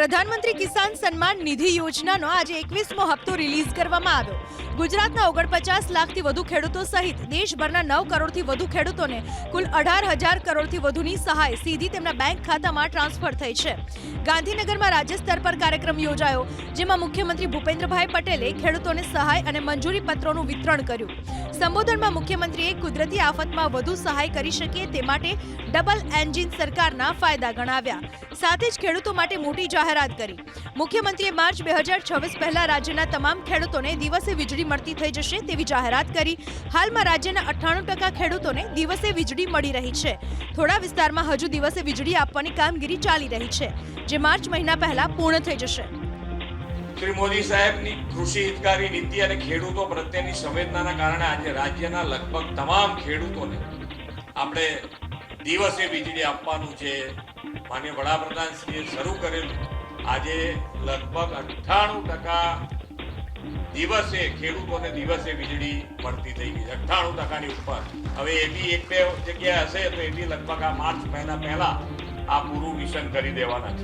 પ્રધાનમંત્રી કિસાન સન્માન નિધિ યોજનાનો આજે એકવીસમો હપ્તો રિલીઝ કરવામાં આવ્યો. ગુજરાતના ઓગણપચાસ લાખથી વધુ ખેડૂતો સહિત દેશભરના નવ કરોડથી વધુ ખેડૂતોને કુલ અઢાર હજાર કરોડથી વધુની સહાય સીધી તેમના બેંક ખાતામાં ટ્રાન્સફર થઈ છે. ગાંધીનગરમાં રાજ્ય સ્તર પર કાર્યક્રમ યોજાયો, જેમાં મુખ્યમંત્રી ભૂપેન્દ્રભાઈ પટેલે ખેડૂતોને સહાય અને મંજૂરી પત્રોનું વિતરણ કર્યું. સંબોધનમાં મુખ્યમંત્રીએ કુદરતી આફતમાં વધુ સહાય કરી શકીએ તે માટે ડબલ એન્જિન સરકારના ફાયદા ગણાવ્યા. સાથે જ ખેડૂતો માટે મોટી જાહેરાત કરી. મુખ્યમંત્રીએ માર્ચ બે હજાર છવ્વીસ પહેલા રાજ્યના તમામ ખેડૂતોને દિવસે વીજળી મળતી થઈ જશે તેવી જાહેરાત કરી. હાલમાં રાજ્યના અઠ્ઠાણું ટકા ખેડૂતોને દિવસે વીજળી મળી રહી છે. થોડા વિસ્તારમાં હજુ દિવસે વીજળી આપવાની કામગીરી ચાલી રહી છે, જે માર્ચ મહિના પહેલા પૂર્ણ થઈ જશે. શ્રી મોદી સાહેબની કૃષિ હિતકારી નીતિ અને ખેડૂતો પ્રત્યેની સંવેદનાના કારણે આજે રાજ્યના લગભગ તમામ ખેડૂતોને આપણે દિવસે વીજળી આપવાનું છે માન્ય વડાપ્રધાન શ્રીએ શરૂ કરેલું. આજે લગભગ અઠ્ઠાણું ટકા દિવસે ખેડૂતોને દિવસે વીજળી મળતી થઈ ગઈ અઠ્ઠાણું ટકાની ઉપર. હવે એ બી એક બે જગ્યાએ હશે તો એ બી લગભગ આ માર્ચ મહિના પહેલા આ પૂરું મિશન કરી દેવાના છે.